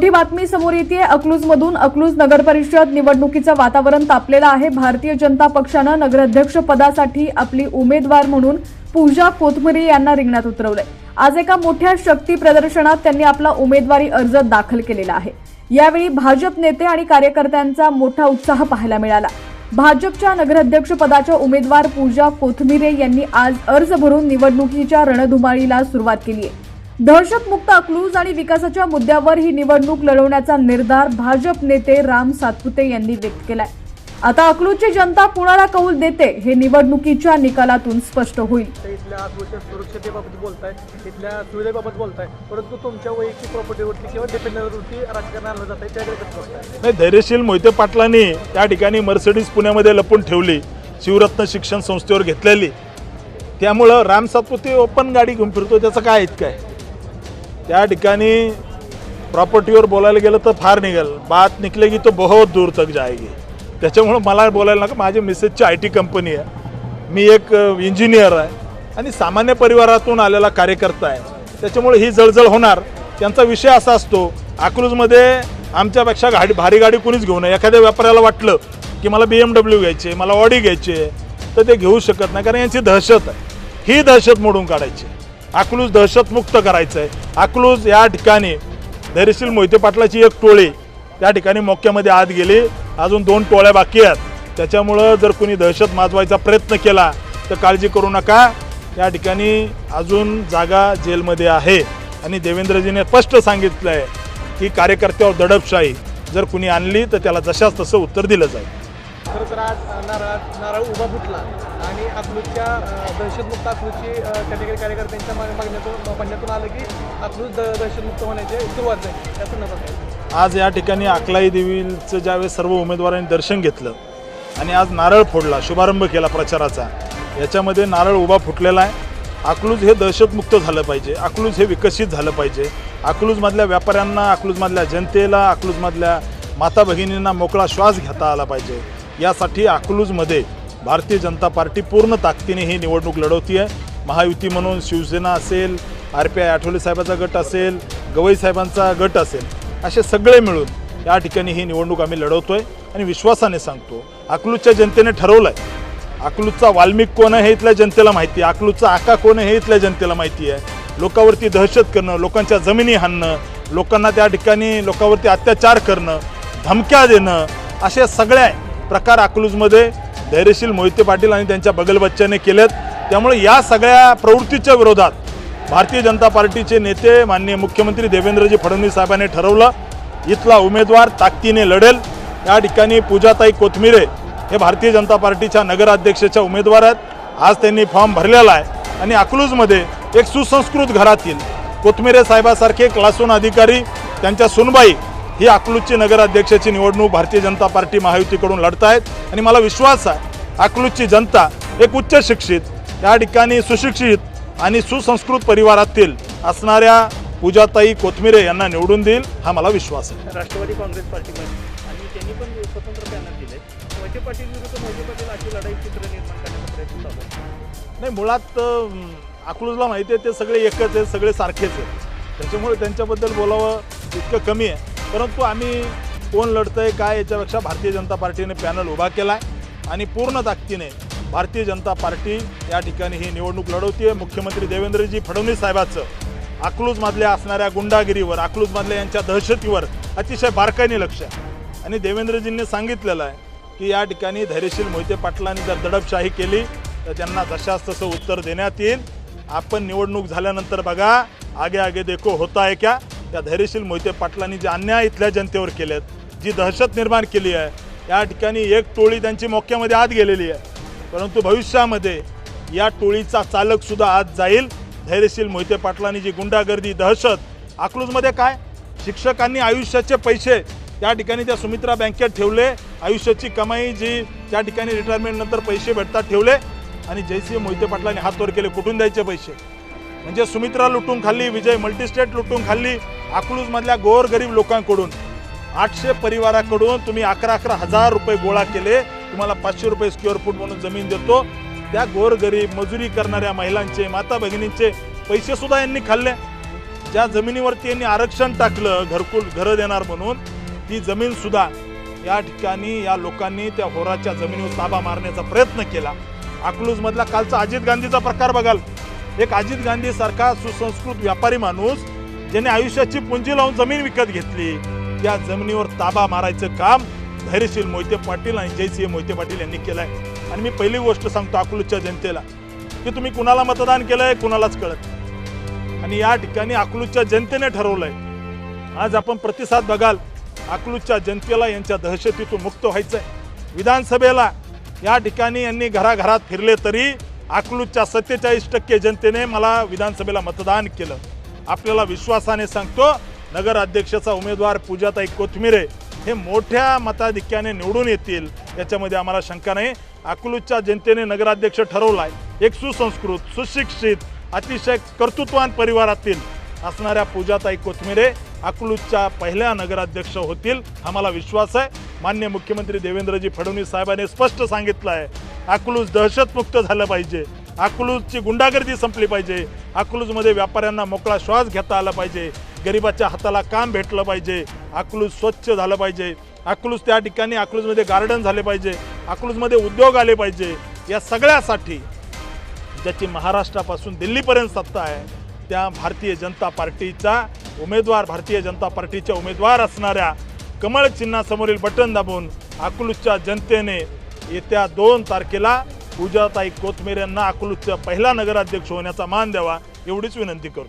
मोठी बातमी समोर येते अकलूजमधून अकलूज नगर परिषद निवडणुकीचं वातावरण तापलेलं आहे. भारतीय जनता पक्षानं नगराध्यक्ष पदासाठी आपली उमेदवार म्हणून पूजा कोथमरे यांना रिंगणात उतरवलंय. आज एका मोठ्या शक्ती प्रदर्शनात त्यांनी आपला उमेदवारी अर्ज दाखल केलेला आहे. यावेळी भाजप नेते आणि कार्यकर्त्यांचा मोठा उत्साह पाहायला मिळाला. भाजपच्या नगराध्यक्ष पदाच्या उमेदवार पूजा कोथमिरे यांनी आज अर्ज भरून निवडणुकीच्या रणधुमाळीला सुरुवात केली आहे. दहशतमुक्त अकलूज आणि विकासाच्या मुद्द्यावर ही निवडणूक लढवण्याचा निर्धार भाजप नेते राम सातपुते यांनी व्यक्त केलाय. आता अकलूजची जनता कुणाला कौल देते हे निवडणुकीच्या निकालातून स्पष्ट होईल. इथल्या सुरक्षतेबाबत बोलताय इथल्या सुविधेबाबत बोलताय परंतु तुमच्या वैयक्तिक प्रॉपर्टीवरती किंवा डिपेंडरवरती राजकारण आणलं जात आहे त्याकडे नाही धैर्यशील मोहिते पाटलांनी त्या ठिकाणी मर्सिडीज पुण्यामध्ये लपून ठेवली शिवरत्न शिक्षण संस्थेवर घेतलेली. त्यामुळं राम सातपुते ओपन गाडी घेऊन फिरतो त्याचं काय इतकं आहे त्या ठिकाणी प्रॉपर्टीवर बोलायला गेलं तर फार निघेल. बात निकलेगी तो बहुत दूर तक जाएगी. त्याच्यामुळं मला बोलायला नका. माझी मिसेसची आय टी कंपनी आहे. मी एक इंजिनियर आहे. आणि सामान्य परिवारातून आलेला कार्यकर्ता आहे. त्याच्यामुळे ही जळजळ होणार. त्यांचा विषय असा असतो अकलूजमध्ये आमच्यापेक्षा गाडी भारी गाडी कुणीच घेऊ नये. एखाद्या व्यापाऱ्याला वाटलं की मला बी एम डब्ल्यू घ्यायची मला ऑडी घ्यायची आहे, तर ते घेऊ शकत नाही. कारण यांची दहशत आहे. ही दहशत मोडून काढायची. अकलूज दहशतमुक्त करायचं आहे अकलूज या ठिकाणी धैर्यशील मोहिते पाटलाची एक टोळी त्या ठिकाणी मोक्यामध्ये आत गेली. अजून दोन टोळ्या बाकी आहेत. त्याच्यामुळं जर कोणी दहशत माजवायचा प्रयत्न केला तर काळजी करू नका. या ठिकाणी अजून जागा जेलमध्ये आहे. आणि देवेंद्रजीने स्पष्ट सांगितलं आहे की कार्यकर्त्यावर दडपशाही. जर कुणी आणली तर त्याला जशाच तसं उत्तर दिलं जाईल. खरं तर आज नारळ नारळ उभा फुटला आणि अकलूजच्या दहशतमुक्त अकलूजची कॅटेगरी कार्यकर्त्यांच्या मागण्यातून म्हणण्यातून आलं की अकलूज द दहशतमुक्त होण्याची सुरुवात झाली. त्या संदर्भात आज या ठिकाणी अकलाई देवीचं ज्यावेळेस सर्व उमेदवारांनी दर्शन घेतलं आणि आज नारळ फोडला शुभारंभ केला प्रचाराचा याच्यामध्ये नारळ उभा फुटलेला आहे. अकलूज हे दहशतमुक्त झालं पाहिजे अकलूज हे विकसित झालं पाहिजे. अकलूजमधल्या व्यापाऱ्यांना अकलूजमधल्या जनतेला अकलूजमधल्या माता भगिनींना मोकळा श्वास घेता आला पाहिजे. यासाठी अकलूजमध्ये भारतीय जनता पार्टी पूर्ण ताकदीने ही निवडणूक लढवती आहे महायुती म्हणून शिवसेना असेल आर पी आय आठवले साहेबाचा गट असेल गवई साहेबांचा गट असेल असे सगळे मिळून या ठिकाणी ही निवडणूक आम्ही लढवतो आहे आणि विश्वासाने सांगतो अकलूजच्या जनतेने ठरवलं आहे अकलूजचा वाल्मिक कोण आहे हे इथल्या जनतेला माहिती आहे. अकलूजचा आका कोण आहे हे इथल्या जनतेला माहिती आहे. लोकावरती दहशत करणं लोकांच्या जमिनी हाणणं लोकांना त्या ठिकाणी लोकांवरती अत्याचार करणं धमक्या देणं असे सगळ्या प्रकार अकलूजमध्ये धैर्यशील मोहिते पाटील आणि त्यांच्या बगलबच्च्याने केलेत. त्यामुळे या सगळ्या प्रवृत्तीच्या विरोधात भारतीय जनता पार्टीचे नेते माननीय मुख्यमंत्री देवेंद्रजी फडणवीस साहेबांनी ठरवलं इथला उमेदवार ताकदीने लढेल. या ठिकाणी पूजाताई कोथमिरे हे भारतीय जनता पार्टीच्या नगराध्यक्षाच्या उमेदवार आहेत. आज त्यांनी फॉर्म भरलेला आहे आणि अकलूजमध्ये एक सुसंस्कृत घरातील कोथमिरे साहेबासारखे क्लासून अधिकारी त्यांच्या सुनबाई ही अकलूजची नगराध्यक्षाची निवडणूक भारतीय जनता पार्टी महायुतीकडून लढतायत आणि मला विश्वास आहे अकलूजची जनता एक उच्च शिक्षित या ठिकाणी सुशिक्षित आणि सुसंस्कृत परिवारातील असणाऱ्या पूजाताई कोथमिरे यांना निवडून देईल हा मला विश्वास आहे. राष्ट्रवादी काँग्रेस पार्टीमध्ये. आणि त्यांनी पण स्वतंत्र पॅनल दिले. मोहिते पाटील विरुद्ध मोहिते पाटील अशी लढाई चित्र निर्माण करण्याचा प्रयत्न चालू आहे. नाही मुळात अकलूजला माहिती आहे ते सगळे एकच आहेत सगळे सारखेच आहेत. त्याच्यामुळे त्यांच्याबद्दल बोलावं इतकं कमी आहे. परंतु आम्ही कोण लढतंय काय याच्यापेक्षा भारतीय जनता पार्टीने पॅनल उभा केला आहे आणि पूर्ण ताकदीने भारतीय जनता पार्टी या ठिकाणी ही निवडणूक लढवते मुख्यमंत्री देवेंद्रजी फडणवीस साहेबाचं अकलूजमधल्या असणाऱ्या गुंडागिरीवर अकलूजमधल्या यांच्या दहशतीवर अतिशय बारकाईने लक्ष आहे. आणि देवेंद्रजींनी सांगितलेलं आहे की या ठिकाणी धैर्यशील मोहिते पाटलांनी जर दडपशाही केली तर त्यांना जशास तसं उत्तर देण्यात येईल. आपण निवडणूक झाल्यानंतर बघा आगे आगे देखो होता आहे क्या? त्या धैर्यशील मोहिते पाटलांनी जे अन्याय इथल्या जनतेवर केले आहेत जी दहशत निर्माण केली आहे या ठिकाणी एक टोळी त्यांची मोक्यामध्ये आत गेलेली आहे. परंतु भविष्यामध्ये या टोळीचा चालकसुद्धा आत जाईल. धैर्यशील मोहिते पाटलांनी जी गुंडागर्दी दहशत अकलूजमध्ये काय? शिक्षकांनी आयुष्याचे पैसे त्या ठिकाणी त्या सुमित्रा बँकेत ठेवले. आयुष्याची कमाई जी त्या ठिकाणी रिटायरमेंटनंतर पैसे भेटतात ठेवले. आणि जयसिंह मोहिते पाटलांनी हात वर केले कुठून द्यायचे पैसे? म्हणजे सुमित्रा लुटून खाल्ली विजय मल्टीस्टेट लुटून खाल्ली अकलूजमधल्या गोरगरीब लोकांकडून आठशे परिवाराकडून तुम्ही अकरा अकरा हजार रुपये गोळा केले. तुम्हाला पाचशे रुपये स्क्वेअर फूट म्हणून जमीन देतो. त्या गोरगरीब मजुरी करणाऱ्या महिलांचे माता भगिनींचे पैसेसुद्धा यांनी खाल्ले. ज्या जमिनीवरती यांनी आरक्षण टाकलं घरकुल घरं देणार म्हणून ती जमीनसुद्धा या ठिकाणी या लोकांनी त्या होराच्या जमिनीवर ताबा मारण्याचा प्रयत्न केला. अकलूजमधला कालचा अजित गांधीचा प्रकार बघाल. एक अजित गांधी सारखा सुसंस्कृत व्यापारी माणूस ज्याने आयुष्याची पुंजी लावून जमीन विकत घेतली. त्या जमिनीवर ताबा मारायचं काम धैर्यशील मोहिते पाटील आणि जयसिंह मोहिते पाटील यांनी केलंय. आणि मी पहिली गोष्ट सांगतो अकलूजच्या जनतेला की तुम्ही कुणाला मतदान केलंय कुणालाच कळत आणि या ठिकाणी अकलूजच्या जनतेने ठरवलंय. आज आपण प्रतिसाद बघाल अकलूजच्या जनतेला यांच्या दहशतीतून मुक्त व्हायचंय. विधानसभेला या ठिकाणी यांनी घराघरात फिरले तरी अकलूजच्या सत्तेचाळीस टक्के जनतेने मला विधानसभेला मतदान केलं. आपल्याला विश्वासाने सांगतो नगर अध्यक्षाचा उमेदवार पूजाताई कोथमिरे हे मोठ्या मताधिक्याने निवडून येतील याच्यामध्ये आम्हाला शंका नाही. अकलूजच्या जनतेने नगराध्यक्ष ठरवलाय. एक सुसंस्कृत सुशिक्षित अतिशय कर्तृत्वान परिवारातील असणाऱ्या पूजाताई कोथमिरे अकलूजच्या पहिल्या नगराध्यक्ष होतील आम्हाला विश्वास आहे. मान्य मुख्यमंत्री देवेंद्रजी फडणवीस साहेबांनी स्पष्ट सांगितलं आहे अकलूज दहशतमुक्त झालं पाहिजे. अकलूजची गुंडागर्दी संपली पाहिजे. अकलूजमध्ये व्यापाऱ्यांना मोकळा श्वास घेता आला पाहिजे. गरिबाच्या हाताला काम भेटलं पाहिजे. अकलूज स्वच्छ झालं पाहिजे. अकलूज त्या ठिकाणी अकलूजमध्ये गार्डन झाले पाहिजे. अकलूजमध्ये उद्योग आले पाहिजे. या सगळ्यासाठी ज्याची महाराष्ट्रापासून दिल्लीपर्यंत सत्ता आहे त्या भारतीय जनता पार्टीचा उमेदवार भारतीय जनता पार्टीच्या उमेदवार असणाऱ्या कमळ चिन्हासमोरील बटन दाबून अकलूजच्या जनतेने येत्या दोन तारखेला पूजाताई कोथमेर यांना अकलूजच्या पहिला नगराध्यक्ष होण्याचा मान द्यावा एवढीच विनंती करतो